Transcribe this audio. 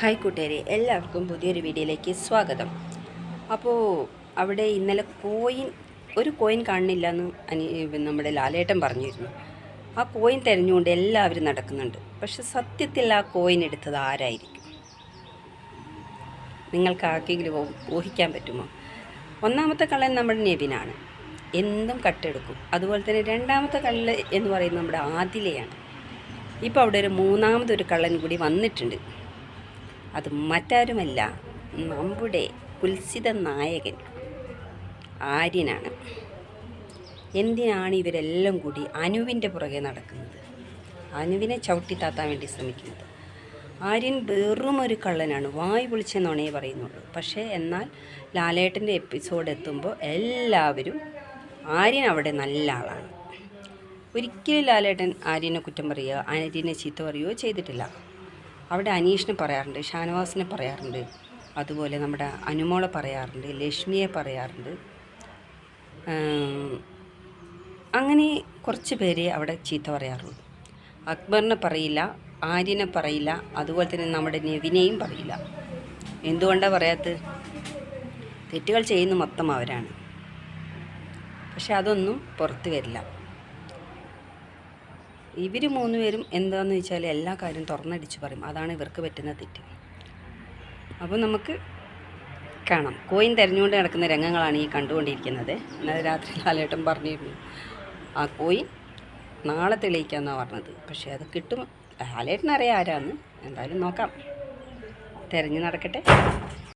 Hi കൂട്ടുകാരെ എല്ലാവർക്കും പുതിയൊരു വീഡിയോയിലേക്ക് സ്വാഗതം. അപ്പോൾ അവിടെ ഇന്നലെ കോയിൻ ഒരു കോയിൻ കാണുന്നില്ല എന്ന് അനി നമ്മുടെ ലാലേട്ടൻ പറഞ്ഞിരുന്നു. ആ കോയിൻ തിരഞ്ഞുകൊണ്ട് എല്ലാവരും നടക്കുന്നുണ്ട്. പക്ഷെ സത്യത്തിൽ ആ കോയിൻ എടുത്തത് ആരായിരിക്കും? നിങ്ങൾക്ക് ആർക്കെങ്കിലും ഊഹിക്കാൻ പറ്റുമോ? ഒന്നാമത്തെ കള്ളൻ നമ്മുടെ നെബിനാണ് എന്തും കട്ടെടുക്കും. അതുപോലെ തന്നെ രണ്ടാമത്തെ കള്ള് എന്ന് പറയുന്നത് നമ്മുടെ ആദിലയാണ്. ഇപ്പോൾ അവിടെ ഒരു മൂന്നാമതൊരു കള്ളൻ കൂടി വന്നിട്ടുണ്ട്. അത് മറ്റാരുമല്ല നമ്മുടെ കുൽസിത നായകൻ ആര്യനാണ്. എന്തിനാണ് ഇവരെല്ലാം കൂടി അനുവിന്റെ പുറകെ നടക്കുന്നത്? അനുവിനെ ചവിട്ടി താത്താൻ വേണ്ടി ശ്രമിക്കുന്നത്. ആര്യൻ വെറും ഒരു കള്ളനാണ് വായ് പൊളിച്ചെന്നുണേ പറയുന്നുള്ളൂ. പക്ഷേ എന്നാൽ ലാലേട്ടന്റെ എപ്പിസോഡ് എത്തുമ്പോൾ എല്ലാവരും ആര്യൻ അവിടെ നല്ല ആളാണ്. ഒരിക്കലും ലാലേട്ടൻ ആര്യനെ കുറ്റം പറയുകയോ ആര്യനെ ചീത്ത പറയുകയോ ചെയ്തിട്ടില്ല. അവിടെ അനീഷിനെ പറയാറുണ്ട് ഷാനവാസിനെ പറയാറുണ്ട് അതുപോലെ നമ്മുടെ അനുമോളെ പറയാറുണ്ട് ലക്ഷ്മിയെ പറയാറുണ്ട്. അങ്ങനെ കുറച്ച് പേരെ അവിടെ ചീത്ത പറയാറുള്ളൂ. അക്ബറിനെ പറയില്ല ആര്യനെ പറയില്ല അതുപോലെ തന്നെ നമ്മുടെ നെവിനെയും പറയില്ല. എന്തുകൊണ്ടാണ് പറയാത്തത്? തെറ്റുകൾ ചെയ്യുന്ന മൊത്തം അവരാണ്. പക്ഷെ അതൊന്നും പുറത്ത് വരില്ല. ഇവർ മൂന്നുപേരും എന്താണെന്ന് വെച്ചാൽ എല്ലാ കാര്യവും തുറന്നടിച്ച് പറയും. അതാണ് ഇവർക്ക് പറ്റുന്ന തെറ്റ്. അപ്പോൾ നമുക്ക് കാണാം. കോയിൻ തിരഞ്ഞുകൊണ്ട് നടക്കുന്ന രംഗങ്ങളാണ് ഈ കണ്ടുകൊണ്ടിരിക്കുന്നത്. ഇന്നലെ രാത്രി കാലഘട്ടം പറഞ്ഞിരുന്നു. ആ കോയിൻ നാളെ തെളിയിക്കാമെന്നാണ് പറഞ്ഞത്. പക്ഷേ അത് കിട്ടും. ലാലേട്ടനറിയാം ആരാന്ന്. എന്തായാലും നോക്കാം. തിരഞ്ഞു നടക്കട്ടെ.